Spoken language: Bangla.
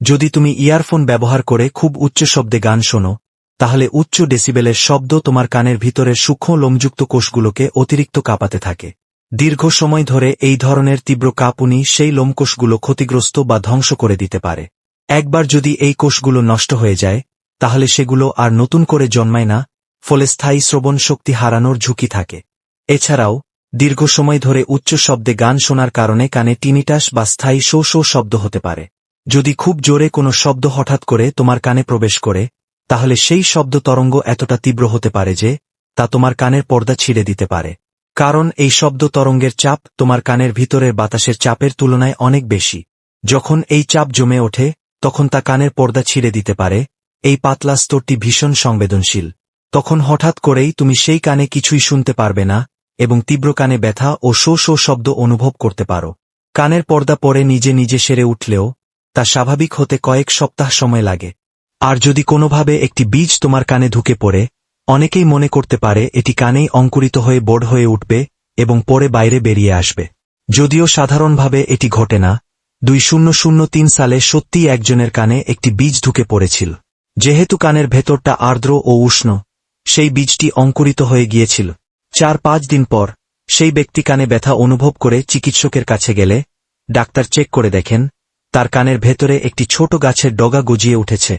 যদি তুমি ইয়ারফোন ব্যবহার করে খুব উচ্চ শব্দে গান শোনো, তাহলে উচ্চ ডেসিবেলের শব্দ তোমার কানের ভিতরের সূক্ষ্ম লোমযুক্ত কোষগুলোকে অতিরিক্ত কাঁপাতে থাকে। দীর্ঘ সময় ধরে এই ধরনের তীব্র কাঁপুনি সেই লোমকোষগুলো ক্ষতিগ্রস্ত বা ধ্বংস করে দিতে পারে। একবার যদি এই কোষগুলো নষ্ট হয়ে যায়, তাহলে সেগুলো আর নতুন করে জন্মায় না, ফলে স্থায়ী শ্রবণ শক্তি হারানোর ঝুঁকি থাকে। এছাড়াও, দীর্ঘ সময় ধরে উচ্চ শব্দে গান শোনার কারণে কানে টিনিটাস বা স্থায়ী শো শো শব্দ হতে পারে। যদি খুব জোরে কোনো শব্দ হঠাৎ করে তোমার কানে প্রবেশ করে, তাহলে সেই শব্দ তরঙ্গ এতটা তীব্র হতে পারে যে, তা তোমার কানের পর্দা ছিঁড়ে দিতে পারে। কারণ এই শব্দ তরঙ্গের চাপ তোমার কানের ভিতরের বাতাসের চাপের তুলনায় অনেক বেশি। যখন এই চাপ জমে ওঠে, তখন তা কানের পর্দা ছিঁড়ে দিতে পারে। এই পাতলা স্তরটি ভীষণ সংবেদনশীল। তখন হঠাৎ করেই তুমি সেই কানে কিছুই শুনতে পারবে না এবং তীব্র কানে ব্যথা ও শো শো শব্দ অনুভব করতে পারো। কানের পর্দা পরে নিজে নিজে সেরে উঠলেও তা স্বাভাবিক হতে কয়েক সপ্তাহ সময় লাগে। আর যদি কোনোভাবে একটি বীজ তোমার কানে ঢুকে পড়ে, অনেকেই মনে করতে পারে এটি কানেই অঙ্কুরিত হয়ে বোর্ড হয়ে উঠবে এবং পরে বাইরে বেরিয়ে আসবে। যদিও সাধারণভাবে এটি ঘটে না, দুই শূন্য শূন্য তিন সালে সত্যিই একজনের কানে একটি বীজ ঢুকে পড়েছিল। যেহেতু কানের ভেতরটা আর্দ্র ও উষ্ণ, সেই বীজটি অঙ্কুরিত হয়ে গিয়েছিল। চার পাঁচ দিন পর, সেই ব্যক্তি কানে ব্যথা অনুভব করে চিকিৎসকের কাছে গেলে, ডাক্তার চেক করে দেখেন তার কানের ভেতরে একটি ছোট গাছের ডগা গজিয়ে উঠেছে।